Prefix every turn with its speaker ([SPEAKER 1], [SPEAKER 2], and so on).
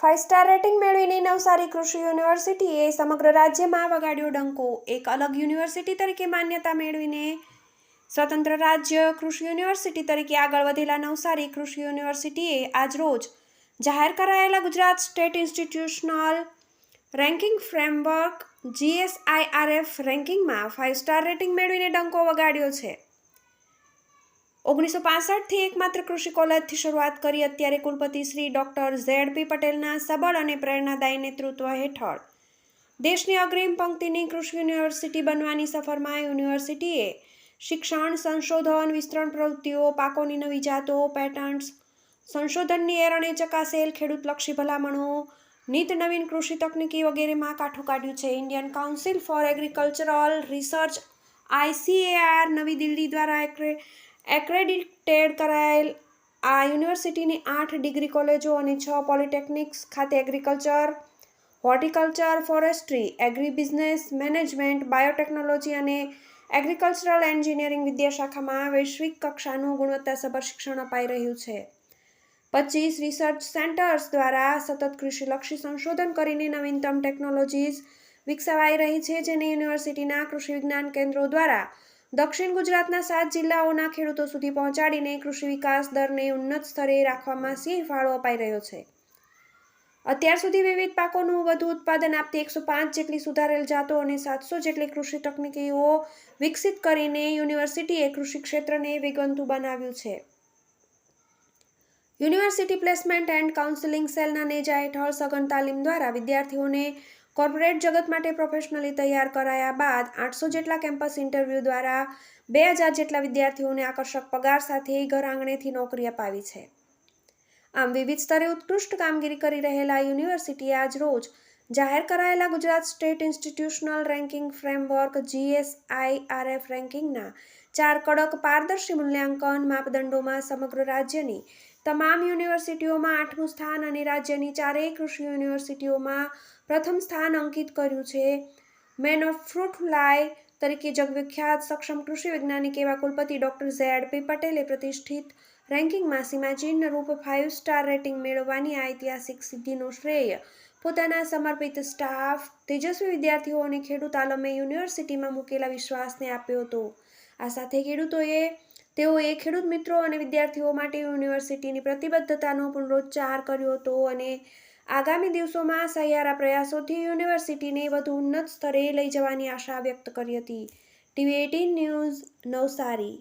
[SPEAKER 1] Five star rating મેળવીને નવસારી કૃષિ યુનિવર્સિટીએ સમગ્ર રાજ્યમાં વગાડ્યો ડંકો. એક અલગ યુનિવર્સિટી તરીકે માન્યતા મેળવીને સ્વતંત્ર રાજ્ય કૃષિ યુનિવર્સિટી તરીકે આગળ વધેલા નવસારી કૃષિ યુનિવર્સિટીએ આજરોજ જાહેર કરાયેલા Gujarat state institutional ranking framework GSIRF રેન્કિંગમાં five star rating મેળવીને ડંકો વગાડ્યો છે. ઓગણીસો પાસઠથી એકમાત્ર કૃષિ કોલેજથી શરૂઆત કરી અત્યારે કુલપતિ શ્રી ડૉક્ટર ઝેડ પી પટેલના સબળ અને પ્રેરણાદાયી નેતૃત્વ હેઠળ. દેશની અગ્રીમ પંક્તિની કૃષિ યુનિવર્સિટી બનવાની સફરમાં યુનિવર્સિટીએ શિક્ષણ, સંશોધન, વિસ્તરણ પ્રવૃત્તિઓ, પાકોની નવી જાતો પેટન્ટ્સ સંશોધનની એરણે ચકાસેલ ખેડૂતલક્ષી ભલામણો, નીત નવીન કૃષિ તકનીકી વગેરેમાં કાઠું કાઢ્યું છે. Indian council for agricultural research ICAR નવી દિલ્હી દ્વારા એક્રેડિટેડ કરાયેલ આ યુનિવર્સિટીની આઠ ડિગ્રી કોલેજો અને છ પોલિટેકનિક્સ ખાતે agriculture, horticulture, forestry agri business management, biotechnology અને એગ્રીકલ્ચરલ એન્જિનિયરિંગ વિદ્યાશાખામાં વૈશ્વિક કક્ષાનું ગુણવત્તાસભર શિક્ષણ અપાઈ રહ્યું છે. પચીસ રિસર્ચ સેન્ટર્સ દ્વારા સતત કૃષિલક્ષી સંશોધન કરીને નવીનતમ ટેકનોલોજીઝ વિકસાવાઈ રહી છે, જેને યુનિવર્સિટીના કૃષિ વિજ્ઞાન કેન્દ્રો દ્વારા દક્ષિણ ગુજરાતના સાત જિલ્લાઓના ખેડૂતો સુધી પહોંચાડીને કૃષિ વિકાસ દરને ઉન્નત સ્તરે રાખવામાં સિંહ ફાળો અપાઈ રહ્યો છે. અત્યાર સુધી વિવિધ પાકોનું વધુ ઉત્પાદન આપતી એકસો પાંચ જેટલી સુધારેલ જાતો અને સાતસો જેટલી કૃષિ તકનીકીઓ વિકસિત કરીને યુનિવર્સિટીએ કૃષિ ક્ષેત્રને વેગવંતુ બનાવ્યું છે. યુનિવર્સિટી પ્લેસમેન્ટ એન્ડ કાઉન્સેલિંગ સેલના નેજા હેઠળ સઘન તાલીમ દ્વારા વિદ્યાર્થીઓને કોર્પોરેટ જગત માટે પ્રોફેશનલી તૈયાર કરાયા બાદ આઠસો જેટલા કેમ્પસ ઇન્ટરવ્યૂ દ્વારા બે હજાર જેટલા વિદ્યાર્થીઓને આકર્ષક પગાર સાથે ઘર આંગણેથી નોકરી અપાવી છે. આમ વિવિધ સ્તરે ઉત્કૃષ્ટ કામગીરી કરી રહેલા યુનિવર્સિટીએ આજ રોજ જાહેર કરાયેલા Gujarat state institutional ranking framework GSIRF રેન્કિંગના ચાર કડક પારદર્શી મૂલ્યાંકન માપદંડોમાં સમગ્ર રાજ્યની તમામ યુનિવર્સિટીઓમાં આઠમું સ્થાન અને રાજ્યની ચારેય કૃષિ યુનિવર્સિટીઓમાં પ્રથમ સ્થાન અંકિત કર્યું છે. મેન ઓફ ફ્રૂટ ફ્લાય તરીકે જગવિખ્યાત સક્ષમ કૃષિ વૈજ્ઞાનિક એવા કુલપતિ ડોક્ટર ઝેડ પી પટેલે પ્રતિષ્ઠિત રેન્કિંગમાં સીમાચિહ્ન રૂપ ફાઇવ સ્ટાર રેટિંગ મેળવવાની ઐતિહાસિક સિદ્ધિનો શ્રેય પોતાના સમર્પિત સ્ટાફ, તેજસ્વી વિદ્યાર્થીઓ અને ખેડૂત આલમે યુનિવર્સિટીમાં મૂકેલા વિશ્વાસને આપ્યો હતો. આ સાથે ખેડૂતોએ, તેઓએ ખેડૂત મિત્રો અને વિદ્યાર્થીઓ માટે યુનિવર્સિટીની પ્રતિબદ્ધતાનો પુનરોચ્ચાર કર્યો હતો અને આગામી દિવસોમાં સહિયારા પ્રયાસોથી યુનિવર્સિટીને વધુ ઉન્નત સ્તરે લઈ જવાની આશા વ્યક્ત કરી હતી. TV eighteen news Navsari